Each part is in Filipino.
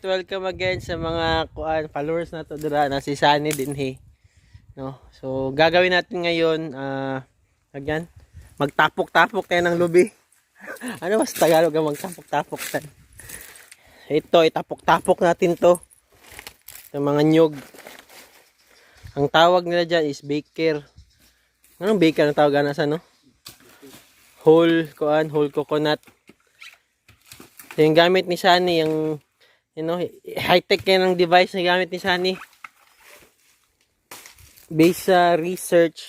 Alright, welcome again sa mga kuan followers na to dira na si Sunny din. No. So gagawin natin ngayon ah uh, magtapok-tapok tayo ng lubi. ano mas Tagalog ang magtapok-tapok tayo? Ito, itapok-tapok natin to. Yung mga nyog. Ang tawag nila dyan is baker. Anong baker ang tawag na no? Whole, kuan, whole coconut. So, yung gamit ni Sunny, yung you know, high-tech yan ang device na gamit ni Sunny. Based sa research,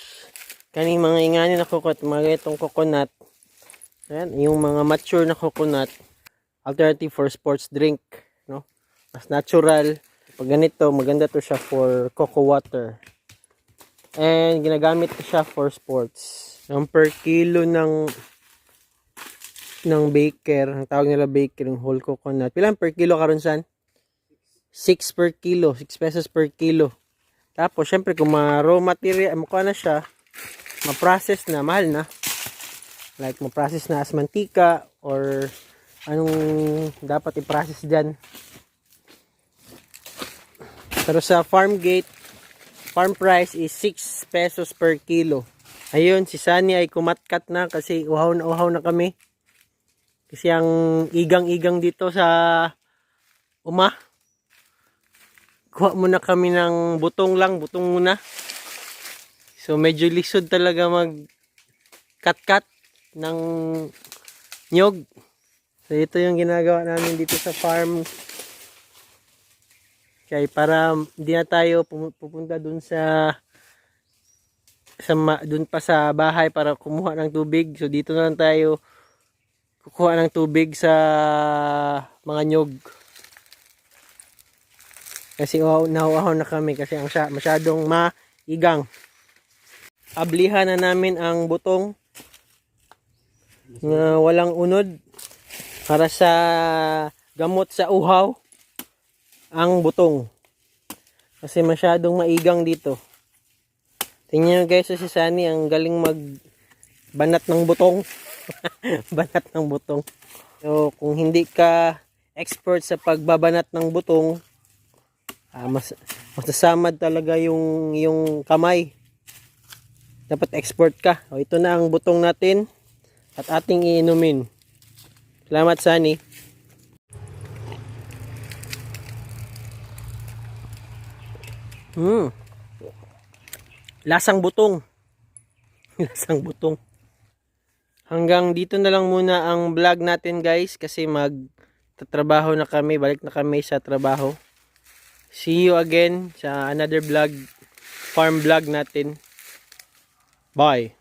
kaning mga ingani na coconut, mga itong coconut, ayan, yung mga mature na coconut, alternative for sports drink, no? Mas natural. Pag ganito, maganda to siya for cocoa water. And ginagamit siya for sports. Yung per kilo ng ng baker, ang tawag nila baker, yung whole coconut. Pilan per kilo karon san? 6 per kilo, 6 pesos per kilo. Tapos, syempre, kung ma raw material, mukha na siya, ma-process na, mahal na. Like, ma-process na as mantika, or anong dapat i-process dyan. Pero sa farm gate, farm price is 6 pesos per kilo. Ayun, si Sunny ay kumatkat na kasi uhaw na uhaw na kami. Kasi ang igang-igang dito sa uma. Kuha muna kami ng butong lang, butong muna. So medyo lisod talaga mag cut-cut ng nyog. So ito yung ginagawa namin dito sa farm. Kaya para hindi na tayo pupunta dun sa sa dun pa sa bahay para kumuha ng tubig. So dito na lang tayo kukuha ng tubig sa mga nyog. Kasi uhaw, nahuhaw na kami kasi ang sya- masyadong maigang. Ablihan na namin ang butong na walang unod para sa gamot sa uhaw ang butong. Kasi masyadong maigang dito. Tingnan nyo guys, si Sunny ang galing mag banat ng butong. banat ng butong. So, kung hindi ka expert sa pagbabanat ng butong, ah, mas masasamad talaga yung yung kamay. Dapat expert ka. O, ito na ang butong natin at ating iinumin. Salamat, Sunny. Hmm. Lasang butong. Lasang butong. Hanggang dito na lang muna ang vlog natin guys kasi mag tatrabaho na kami, balik na kami sa trabaho. See you again sa another vlog, farm vlog natin. Bye.